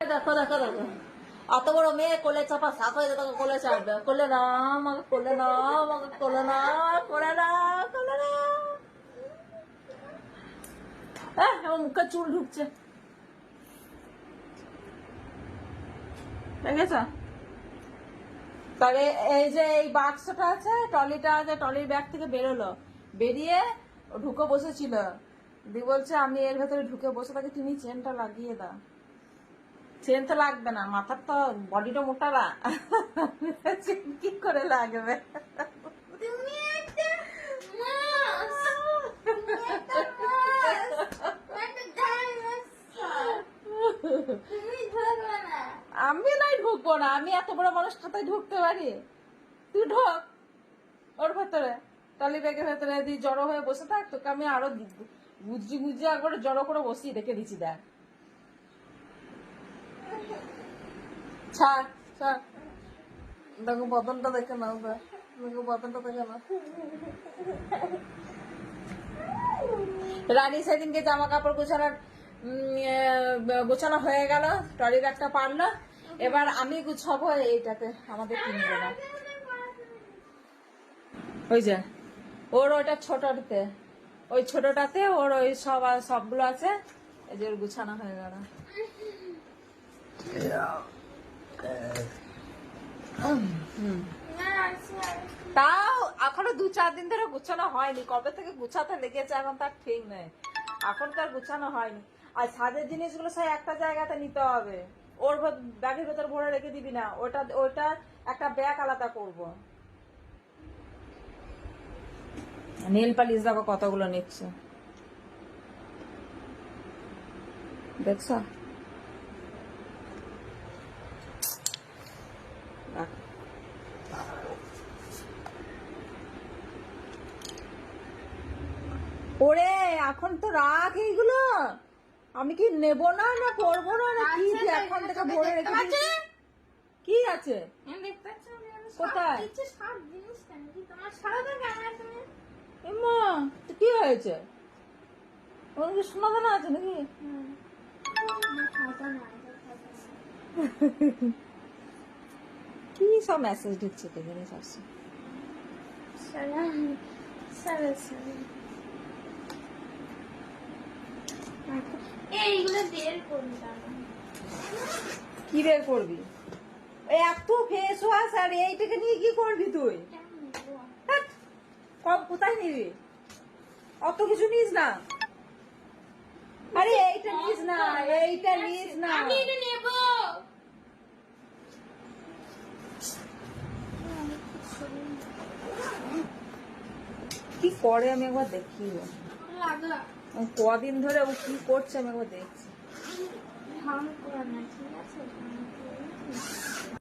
দেখো দেখো দেখো। অত বড় মেয়ে কোলে চাপা সাপ হয়ে দেখো কোলে চাপবে। কোলে না আমাকে কোলে না আমাকে কোলে না কোলে না কোলে না। মুখে চুল ঢুকছে। তবে এই যে এই বাক্সটা আছে, ট্রলিটা আছে, ট্রলির ব্যাগ থেকে বেরোলো। বেরিয়ে ঢুকে বসেছিল। দি বলছে, আমি এর ভেতরে ঢুকে বসে থাকি, তুমি চেনটা লাগিয়ে দাও। চেন তো লাগবে না মাথার তো বডিটা মোটা না। কি করে লাগবে? আমি নাই ঢুকবো না, আমি এত বড় মানুষটাতে ঢুকতে পারি? তুই ঢোক, ওর ভেতরে। টলি ব্যাগের ভেতরে দিয়ে জড়ো হয়ে বসে থাক, তোকে আমি আরও গুজি গুজি একবারে জড়ো করে বসিয়ে রেখে দিচ্ছি, দেখ। ছাড় দেখো বদনটা দেখে নাও, দেখ। বদনটা দেখে নাও। রানী সেদিনকে জামা কাপড় গোছানোর গোছানো হয়ে গেল। ট্রলি ব্যাগটা পারল এবার আমি গুছাবো এইটাতে, আমাদের কিনবে না ওই যে, ওর ওইটা ছোটটাতে ওই ছোটটাতে ওর ওই সব, সবগুলো আছে। এই যে গুছানো হয়ে গেল। তাও এখনও দু চার দিন ধরে গুছানো হয়নি। কবে থেকে গুছাতে লেগেছে এখন তার ঠিক নেই। এখন তার গুছানো হয়নি। আর সাজের জিনিসগুলো সব একটা জায়গাতে নিতে হবে। ওর ব্যাগের ভেতর ভরে রেখে দিবি না। ওটা ওটা একটা ব্যাগ আলাদা করব। নীল পালিশ দেখো কতগুলো নিচ্ছে। দেখছ? ওরে এখন তো রাখ এইগুলো আমি কি নেব না না করব না না কি যে এখন থেকে ভরে রেখে। দিয়েছি? কি আছে সব কোথায়? দিচ্ছি, সব সারা তো এমা কি হয়েছে ওর কি দানা আছে নাকি। কি সব মেসেজ ঢুকছে কে জানি সবসময় সারা সারা সারা এইগুলো বের করলাম কি বের করবি? এত ফেস ওয়াশ আর এইটাকে নিয়ে কি করবি তুই? হ্যাট, কব কোথায় নিবি? অত কিছু নিস না। আরে এইটা নিস না এইটা নিস না। আমি এটা নেব। কি করে আমি একবার দেখি লাগা। কদিন ধরে ও কি করছে আমি দেখছি। ঠিক আছে?